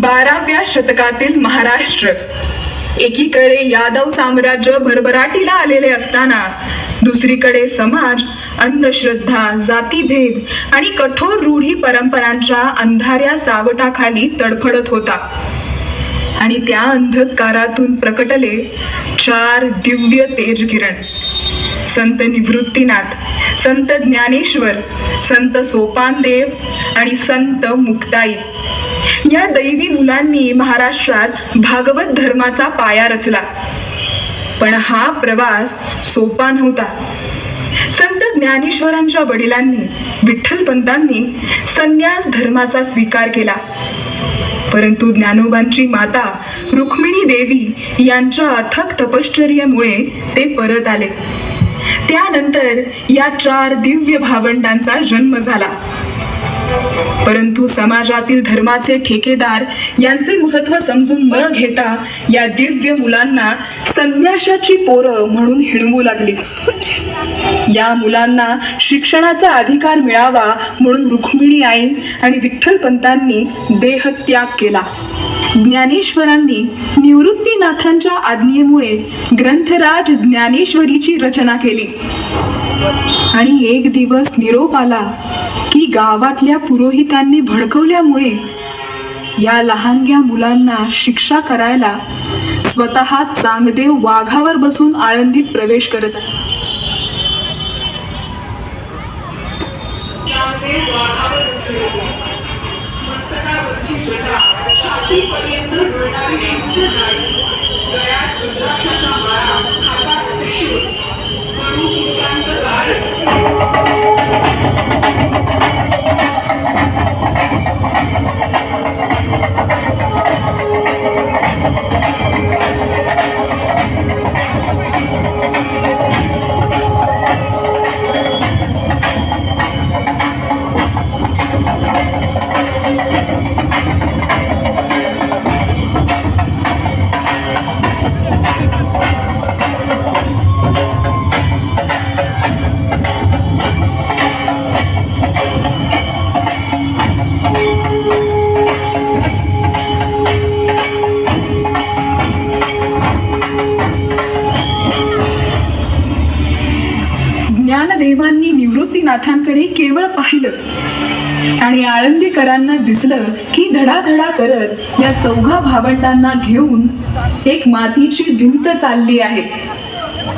बाराव्या शतकातील महाराष्ट्र. एकीकडे यादव साम्राज्य भरभराटीला आलेले असताना दुसरीकडे समाज अंधश्रद्धा जातीभेद आणि कठोर रूढी परंपरांच्या अंधाऱ्या सावटाखाली तडफडत होता. आणि त्या अंधकारातून प्रकटले चार दिव्य तेज किरण संत निवृत्तीनाथ संत ज्ञानेश्वर संत सोपानदेव आणि संत मुक्ताई. या दैवी मुलांनी महाराष्ट्रात भागवत धर्माचा पाया रचला. पण हा प्रवास सोपा नव्हता. संत ज्ञानेश्वरांच्या वडिलांनी विठ्ठलपंतांनी संन्यास धर्माचा स्वीकार केला. परंतु ज्ञानोबांची माता रुक्मिणी देवी यांच्या अथक तपश्चर्यामुळे ते परत आले. त्यानंतर या चार दिव्य भावंडांचा जन्म झाला. परंतु समाजातील धर्माचे ठेकेदार यांचे महत्त्व समजून न घेता या दिव्य मुलांना संन्याशाची पोरं म्हणून हिणवू लागली. या मुलांना शिक्षणाचा अधिकार मिळावा म्हणून रुक्मिणी आई आणि विठ्ठलपंतांनी देहत्याग केला. ज्ञानेश्वरांनी निवृत्तीनाथांच्या आज्ञेमुळे ग्रंथराज ज्ञानेश्वरीची रचना केली. आणि एक दिवस निरोप आला की गावातल्या पुरोहितांनी भडकवल्यामुळे या लहानग्या मुलांना शिक्षा करायला स्वतः चांगदेव वाघावर बसून आळंदीत प्रवेश करत आहे. Thank you. ज्ञानदेवांनी निवृत्तीनाथांकडे केवळ पाहिलं आणि आळंदीकरांना दिसलं की धडाधडा करत या चौघा भावंडांना घेऊन एक मातीची भिंत चालली आहे.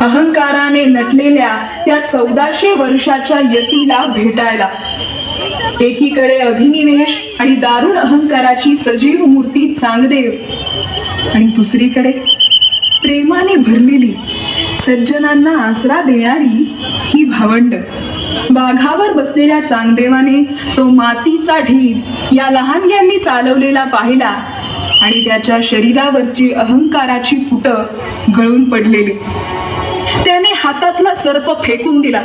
अहंकाराने नटलेल्या त्या चौदाशे वर्षाच्या यतीला भेटायला. एकीकडे अभिनिवेश आणि दारुण अहंकाराची सजीव मूर्ती चांगदेव आणि दुसरीकडे प्रेमाने भरलेली सज्जनांना आसरा देणारी ही भावंड. वाघावर बसलेल्या चांगदेवाने तो मातीचा ढीग या लहानग्यांनी चालवलेला पाहिला आणि त्याच्या शरीरावरची अहंकाराची पुट गळून पडलेली. त्याने हातातला सर्प फेकून दिला.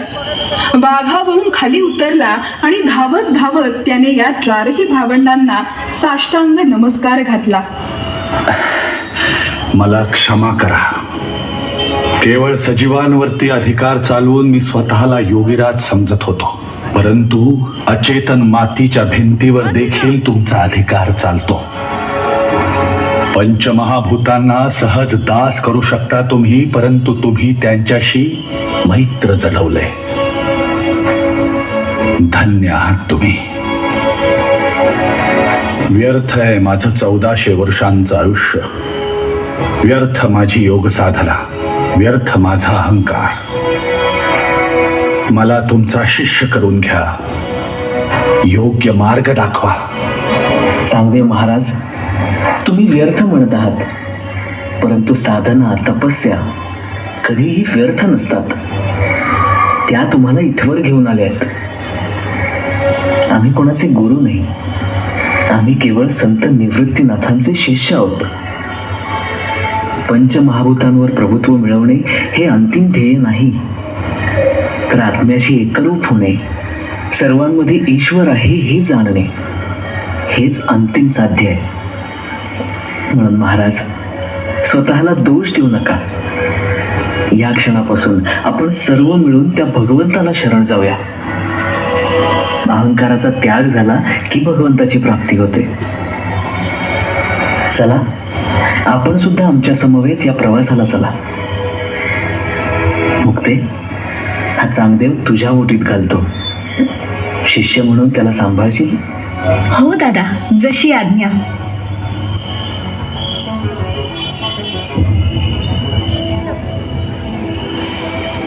वाघावरून खाली उतरला आणि धावत धावत त्याने या चारही भावंडांना साष्टांग नमस्कार घातला. मला क्षमा करा. केवळ सजीवांवरती अधिकार चालवून मी स्वतःला योगीराज समजत होतो. परंतु अचेतन मातीच्या भिंतीवर देखील तुमचा अधिकार चालतो. पंचमहाभूतांना सहज दास करू शकता तुम्ही परंतु तुम्ही त्यांच्याशी मैत्र जडवले. धन्य आहात तुम्ही. व्यर्थ आहे माझं चौदाशे वर्षांचं आयुष्य. व्यर्थ माझी योग साधना व्यर्थ माझा अहंकार. मला तुमचा शिष्य करून घ्या. योग्य मार्ग दाखवा. चांगदेव महाराज तुम्ही व्यर्थ म्हणत आहात. परंतु साधना तपस्या कधीही व्यर्थ नसतात. त्या तुम्हाला इथवर घेऊन आल्या आहेत आम्ही कोणाचे गुरु नाही. आम्ही केवळ संत निवृत्तीनाथांचे शिष्य आहोत. पंचमहाभूतांवर प्रभुत्व मिळवणे हे अंतिम ध्येय नाही. तर आत्म्याशी एकरूप होणे सर्वांमध्ये ईश्वर आहे हे जाणणे हेच अंतिम साध्य आहे. म्हणून महाराज स्वतःला दोष देऊ नका. या क्षणापासून आपण सर्व मिळून त्या भगवंताला शरण जाऊया. अहंकाराचा त्याग झाला की भगवंताची प्राप्ती होते. चला आपण सुद्धा आमच्या समवेत या प्रवासाला चला. मुक्ते हा चांगदेव तुझ्या ओटीत घालतो. शिष्य म्हणून त्याला सांभाळशील? हो दादा जशी आज्ञा.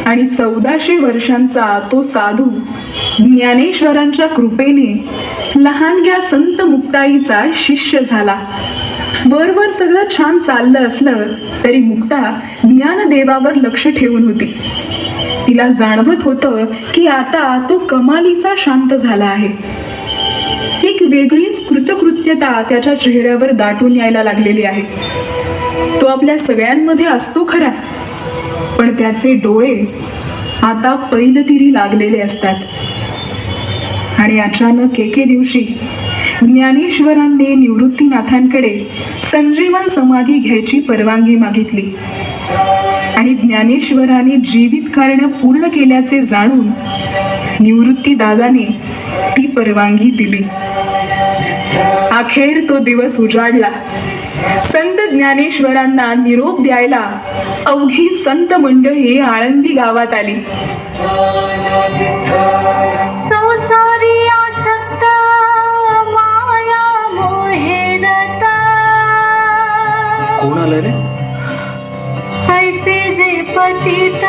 आणि चौदाशे वर्षांचा तो साधू ज्ञानेश्वरांच्या कृपेने लहानग्या संत मुक्ताईचा शिष्य झाला वरवर सगळं छान चाललं असलं तरी मुक्ता ज्ञानदेवावर लक्ष ठेवून होती. तिला जाणवत होतं की आता तो कमालीचा शांत झाला आहे. एक वेगळीच कृतकृत्यता त्याच्या चेहऱ्यावर दाटून यायला लागलेली आहे. तो आपल्या सगळ्यांमध्ये असतो खरा. पण त्याचे डोळे आता पैलतिरी लागलेले असतात. आणि अचानक एके दिवशी ज्ञानेश्वरांनी निवृत्तीनाथांकडे संजीवन समाधी घ्यायची परवानगी मागितली. आणि ज्ञानेश्वराने जीवित कारण पूर्ण केल्याचे जाणून निवृत्ती दादाने ती परवानगी दिली. अखेर तो दिवस उजाडला. संत ज्ञानेश्वरांना निरोप द्यायला अवघी संत मंडळी आळंदी गावात आली. कोण आलं रे? ऐसे जे पतित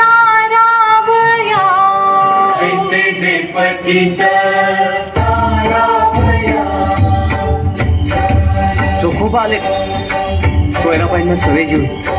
तारावया। ऐसे जे पतित चोखोबा आले सोयराबाईंना सवय घेऊन.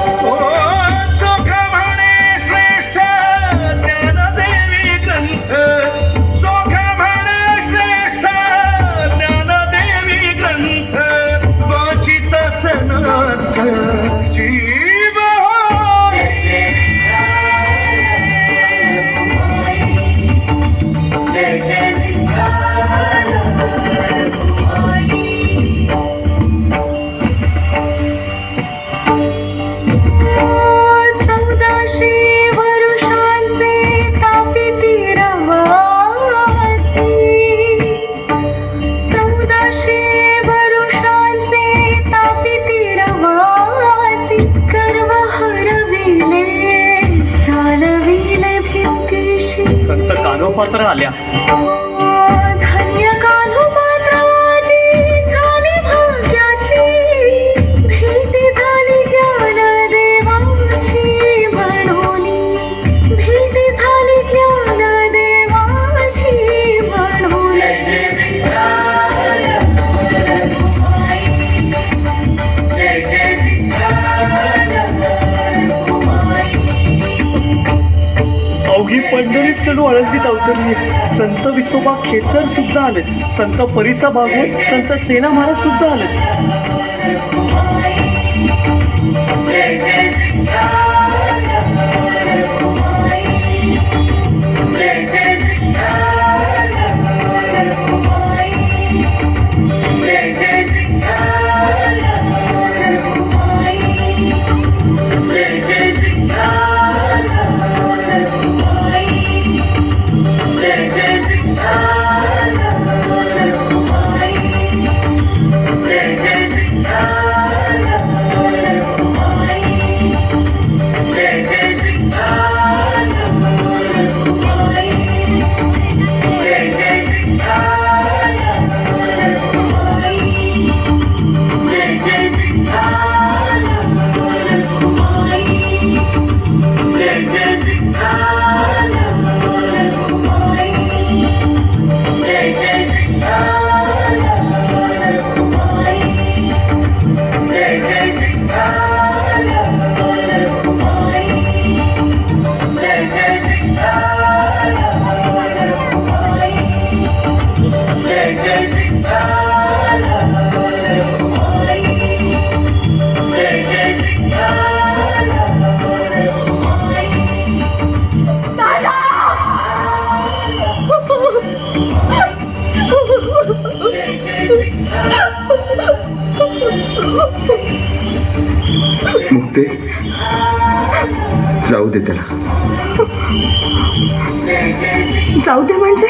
metralha संत खेचर सुद्धा आलेत. संत परिसा भागवत संत सेना महाराज सुद्धा आलेत. दे त्याला. जाऊ दे म्हणजे?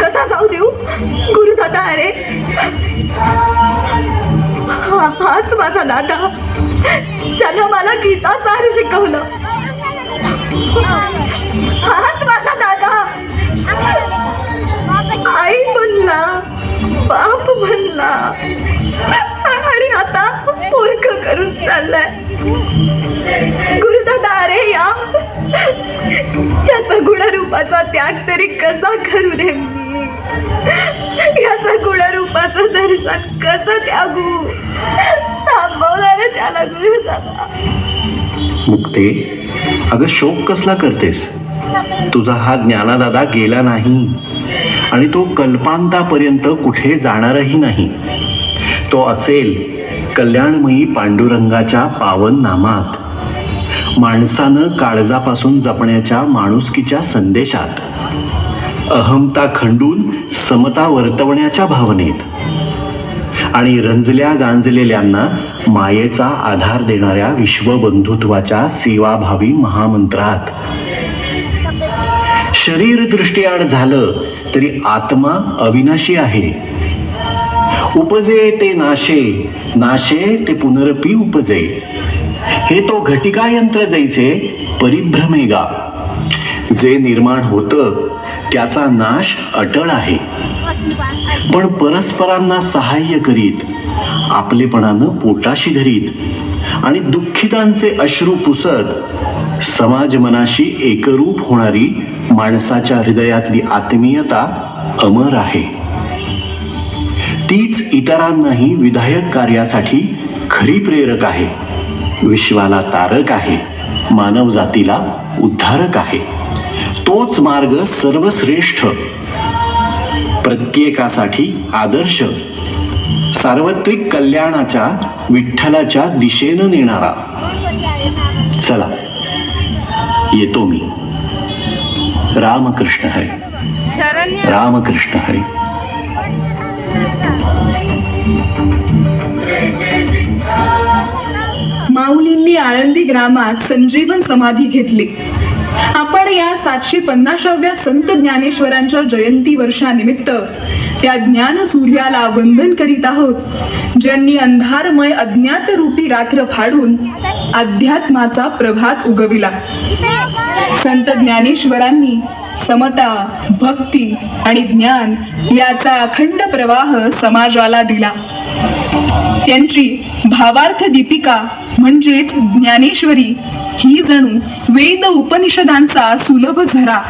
कसा जाऊ देऊ? गुरुदादा अरे. हा- हाच माझा दादा ज्यानं मला गीता सार शिकवलं. हाच माझा दादा आई म्हणला बाप म्हणला. आता मूर्ख करून चाललाय. गुरुदादा अरे या. या सगुण रूपाचा त्याग तरी कसा करू रे मी? या सगुण रूपाचं दर्शन कसं त्यागू? थांबवणार त्याला गुरुदादा. मुक्ते अगं शोक कसला करतेस? तुझा हा ज्ञानादादा गेला नाही आणि तो कल्पांतापर्यंत कुठे जाणारही नाही. तो असेल कल्याणमयी पांडुरंगाच्या पावन नामात माणसानं काळजापासून जपण्याच्या माणुसकीच्या संदेशात. अहमता खंडून समता वर्तवण्याच्या भावनेत. आणि रंजल्या गांजलेल्यांना मायेचा आधार देणाऱ्या विश्वबंधुत्वाच्या सेवाभावी महामंत्रात. शरीर दृष्टीआड झालं तरी आत्मा अविनाशी आहे. उपजे ते नाशे नाशे ते पुनरपी उपजे. हे तो घटिका यंत्र जैसे परिभ्रमेगा. जे निर्माण होतं त्याचा नाश अटळ आहे. पण परस्परांना सहाय्य करीत आपलेपणानं पोटाशी धरीत आणि दुःखितांचे अश्रू पुसत समाज मनाशी एकरूप होणारी माणसाच्या हृदयातली आत्मीयता अमर आहे. इतरांनाही विधायक कार्यासाठी खरी प्रेरक आहे. विश्वाला तारक आहे. मानव जातीला उद्धारक आहे. तोच मार्ग सर्वश्रेष्ठ. प्रत्येकासाठी आदर्श. सार्वत्रिक कल्याणाच्या विठ्ठलाच्या दिशेनं नेणारा. चला येतो मी. रामकृष्ण हरी. रामकृष्ण हरी. माऊलींनी आळंदी ग्रामात संजीवन समाधी घेतली. आपण या सातशे पन्नासाव्या संत ज्ञानेश्वरांच्या जयंती वर्षानिमित्त त्या ज्ञान सूर्याला वंदन करीत आहोत. ज्यांनी अंधारमय अज्ञात रूपी रात्र फाडून अध्यात्माचा प्रभात उगविला. संत ज्ञानेश्वरांनी समता भक्ती आणि ज्ञान याचा अखंड प्रवाह समाजाला दिला. त्यांची भावार्थ दीपिका म्हणजेच ज्ञानेश्वरी ही जणू वेद उपनिषदांचा सुलभ झरा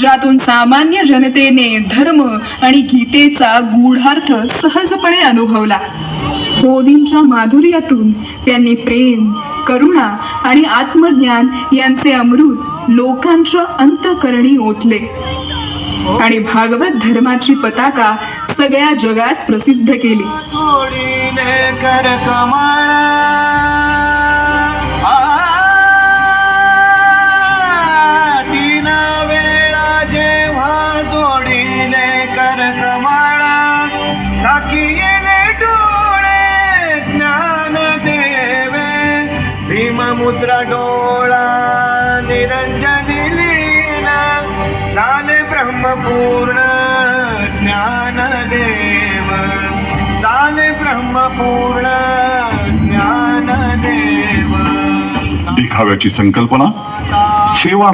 ज्यातून सामान्य जनतेने धर्म आणि गीतेचा गूढार्थ सहजपणे अनुभवला. गोविंदच्या माधुर्यातून त्यांनी प्रेम करुणा आणि आत्मज्ञान यांचे अमृत लोकांच्या अंतकरणी ओतले. आणि भागवत धर्माची पताका सगळ्या जगात प्रसिद्ध केली. जोडीने कर वेळा जेव्हा जोडीले कर कमळ भीममुद्रा डोळा निरंजनी लीला झाले ब्रह्मपूर्ण ज्ञान देव. झाले ब्रह्मपूर्ण ज्ञान देव. दिखाव्याची संकल्पना सेवा